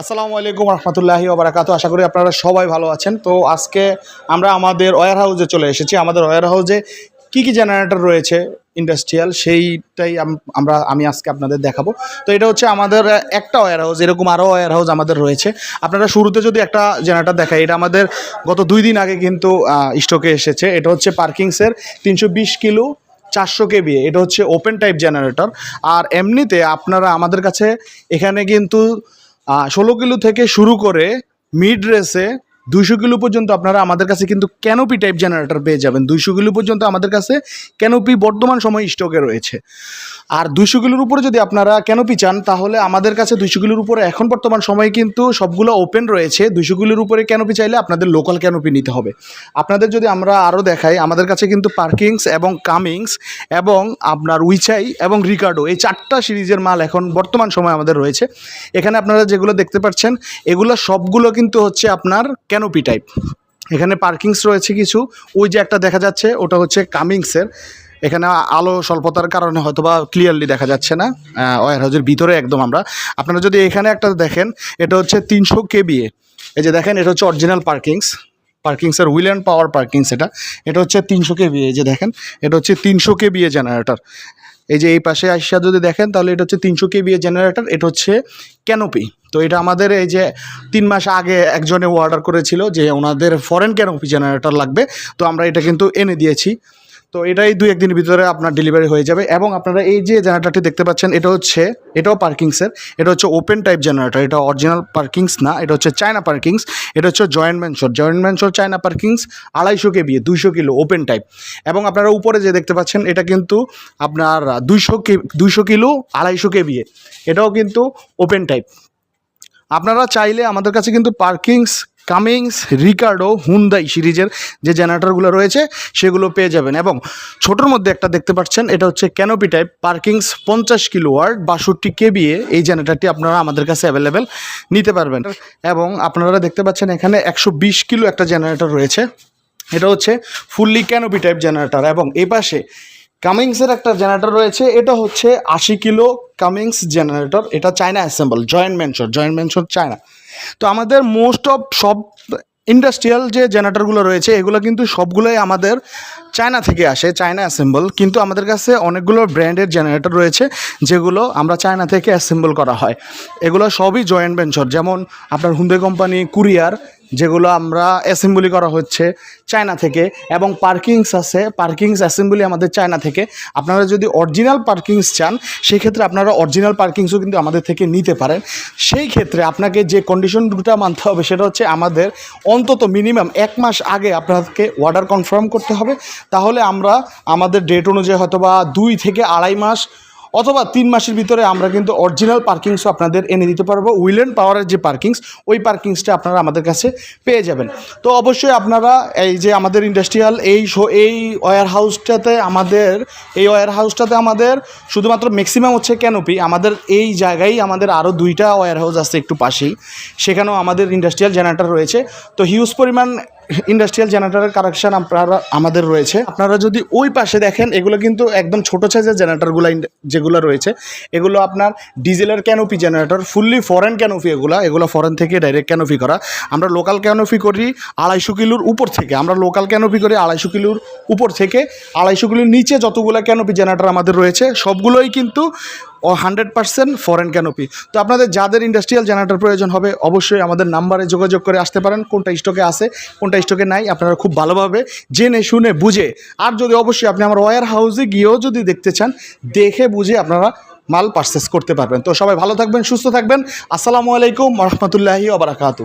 আসসালামু আলাইকুম রহমতুল্লাহি ওবরাকাত আশা করি আপনারা সবাই ভালো আছেন। তো আজকে আমরা আমাদের ওয়ার হাউসে চলে এসেছি। আমাদের ওয়ার হাউসে কী কী জেনারেটর রয়েছে ইন্ডাস্ট্রিয়াল, সেইটাই আমরা আমি আজকে আপনাদের দেখাবো। তো এটা হচ্ছে আমাদের একটা ওয়ার হাউস, এরকম আরও ওয়ার হাউস আমাদের রয়েছে। আপনারা শুরুতে যদি একটা জেনারেটর দেখায় এটা আমাদের গত দুই দিন আগে কিন্তু স্টকে এসেছে। এটা হচ্ছে পার্কিংসের তিনশো বিশ কিলো চারশো কেবি। এটা হচ্ছে ওপেন টাইপ জেনারেটর। আর এমনিতে আপনারা আমাদের কাছে এখানে কিন্তু ষোলো কিলো থেকে শুরু করে মিড রেসে দুইশো কিলো পর্যন্ত আপনারা আমাদের কাছে কিন্তু ক্যানোপি টাইপ জেনারেটর পেয়ে যাবেন। দুইশো কিলো পর্যন্ত আমাদের কাছে ক্যানোপি বর্তমান সময় স্টকে রয়েছে। আর দুইশো কিলোর উপরে যদি আপনারা ক্যানোপি চান, তাহলে আমাদের কাছে দুইশো কিলোর উপরে এখন বর্তমান সময়ে কিন্তু সবগুলো ওপেন রয়েছে। দুইশো কিলোর উপরে ক্যানোপি চাইলে আপনাদের লোকাল ক্যানোপি নিতে হবে। আপনাদের যদি আমরা আরও দেখাই, আমাদের কাছে কিন্তু পার্কিংস এবং কামিংস এবং আপনার উইচাই এবং রিকার্ডো এই চারটা সিরিজের মাল এখন বর্তমান সময় আমাদের রয়েছে। এখানে আপনারা যেগুলো দেখতে পাচ্ছেন, এগুলো সবগুলো কিন্তু হচ্ছে আপনার ক্যানোপি টাইপ এখানে পার্কিংস রয়েছে কিছু। ওই যে একটা দেখা যাচ্ছে, ওটা হচ্ছে কামিংসের এখানে আলো স্বল্পতার কারণে হয়তো বা ক্লিয়ারলি দেখা যাচ্ছে না। ওয়ার হাউজের ভিতরে একদম আমরা। আপনারা যদি এখানে একটা দেখেন, এটা হচ্ছে তিনশো কেবিএ। এই যে দেখেন, এটা হচ্ছে অরিজিনাল পার্কিংস পার্কিংসের হুইল অ্যান্ড পাওয়ার পার্কিংস এটা। এটা হচ্ছে তিনশো কেবিএ যে দেখেন, এটা হচ্ছে তিনশো কেবিএ জেনারেটর এই যে এই পাশে আসা যদি দেখেন, তাহলে এটা হচ্ছে তিনশো কেবিএ জেনারেটর এটা হচ্ছে ক্যানোপি তো এটা আমাদের এই যে তিন মাস আগে একজনে অর্ডার করেছিল যে ওনাদের ফরেন ক্যানোপি জেনারেটর লাগবে। তো আমরা এটা কিন্তু এনে দিয়েছি। তো এটাই দুই একদিনের ভিতরে আপনার ডেলিভারি হয়ে যাবে এবং আপনারা এই যে জেনারেটারটি দেখতে পাচ্ছেন, এটা হচ্ছে, এটাও পার্কিংসের এটা হচ্ছে ওপেন টাইপ জেনারেটর এটা অরিজিনাল পার্কিংস না, এটা হচ্ছে চায়না পার্কিংস এটা হচ্ছে জয়েন্ট ম্যানশোর জয়েন্ট ম্যানশোর চায়না পার্কিংস আড়াইশো কে কেবি, দুইশো কিলো ওপেন টাইপ এবং আপনারা উপরে যে দেখতে পাচ্ছেন, এটা কিন্তু আপনার দুইশো কে, দুইশো কিলো, আড়াইশো কে কেবি এটাও কিন্তু ওপেন টাইপ আপনারা চাইলে আমাদের কাছে কিন্তু পার্কিংস কামিংস রিকার্ডো হুন্দাই সিরিজের যে জেনারেটরগুলো রয়েছে, সেগুলো পেয়ে যাবেন। এবং ছোটোর মধ্যে একটা দেখতে পাচ্ছেন, এটা হচ্ছে ক্যানোপি টাইপ পার্কিংস পঞ্চাশ কিলো ওয়ার্ড বাষট্টি কেবিএ এই জেনারেটরটি আপনারা আমাদের কাছে অ্যাভেলেবেল নিতে পারবেন। এবং আপনারা দেখতে পাচ্ছেন এখানে একশো বিশ কিলো একটা জেনারেটর রয়েছে। এটা হচ্ছে ফুললি ক্যানোপি টাইপ জেনারেটর। এবং এই পাশে কামিংসের একটা জেনারেটর রয়েছে, এটা হচ্ছে আশি কিলো কামিংস জেনারেটর এটা চায়না অ্যাসেম্বল জয়েন্ট মেনশন জয়েন্ট মেনশন চায়না তো আমাদের মোস্ট অফ সব ইন্ডাস্ট্রিয়াল যে জেনারেটরগুলো রয়েছে, এগুলো কিন্তু সবগুলোই আমাদের চায়না থেকে আসে চায়না অ্যাসেম্বল কিন্তু আমাদের কাছে অনেকগুলো ব্র্যান্ডের জেনারেটর রয়েছে, যেগুলো আমরা চায়না থেকে অ্যাসেম্বল করা হয়। এগুলো সবই জয়েন্ট ভেঞ্চার যেমন আপনার হুন্দে কোম্পানি কুরিয়ার যেগুলো আমরা অ্যাসেম্বলি করা হচ্ছে চায়না থেকে এবং পার্কিংস আছে পার্কিংস অ্যাসেম্বলি আমাদের চায়না থেকে। আপনারা যদি অরিজিনাল পার্কিংস চান সেই ক্ষেত্রে আপনারা অরিজিনাল পার্কিংসও কিন্তু আমাদের থেকে নিতে পারেন। সেই ক্ষেত্রে আপনাকে যে কন্ডিশন দুটা মানতে হবে, সেটা হচ্ছে আমাদের অন্তত মিনিমাম এক মাস আগে আপনাকে অর্ডার কনফার্ম করতে হবে। তাহলে আমরা আমাদের ডেট অনুযায়ী হয়তো বা দুই থেকে আড়াই মাস অথবা তিন মাসের ভিতরে আমরা কিন্তু অরিজিনাল পার্কিংসও আপনাদের এনে দিতে পারব। উইল অ্যান্ড পাওয়ারের যে পার্কিংস ওই পার্কিংসটা আপনারা আমাদের কাছে পেয়ে যাবেন। তো অবশ্যই আপনারা এই যে আমাদের ইন্ডাস্ট্রিয়াল এই এই ওয়ার হাউসটাতে আমাদের এই ওয়ার হাউসটাতে আমাদের শুধুমাত্র ম্যাক্সিমাম হচ্ছে ক্যানোপি আমাদের এই জায়গায় আমাদের আরও দুইটা ওয়ার হাউস আছে একটু পাশেই। সেখানেও আমাদের ইন্ডাস্ট্রিয়াল জেনারেটর রয়েছে। তো হিউজ পরিমাণ ইন্ডাস্ট্রিয়াল জেনারেটারের কারেকশান আপনারা, আমাদের রয়েছে। আপনারা যদি ওই পাশে দেখেন, এগুলো কিন্তু একদম ছোটো সাইজের জেনারেটরগুলো যেগুলো রয়েছে, এগুলো আপনার ডিজেলের canopy generator fully foreign canopy এগুলো এগুলো ফরেন থেকে ডাইরেক্ট ক্যানোপি করা। আমরা লোকাল ক্যানোপি করি আড়াইশো কিলোর উপর থেকে। আমরা লোকাল ক্যানোপি করি আড়াইশো কিলোর উপর থেকে। আড়াইশো কিলোর নিচে যতগুলো ক্যানোপি জেনারেটর আমাদের রয়েছে, সবগুলোই কিন্তু ও হান্ড্রেড পার্সেন্ট ফরেন ক্যানোপি তো আপনাদের যাদের ইন্ডাস্ট্রিয়াল জেনারেটর প্রয়োজন হবে, অবশ্যই আমাদের নাম্বারে যোগাযোগ করে আসতে পারেন, কোনটা স্টকে আছে, কোনটা স্টকে নাই, আপনারা খুব ভালোভাবে জেনে শুনে বুঝে, আর যদি অবশ্যই আপনি আমার ওয়ার হাউসে গিয়েও যদি দেখতে চান, দেখে বুঝে আপনারা মাল পারচেস করতে পারবেন। তো সবাই ভালো থাকবেন, সুস্থ থাকবেন। আসসালামু আলাইকুম রহমতুল্লাহি ওবরাকাতু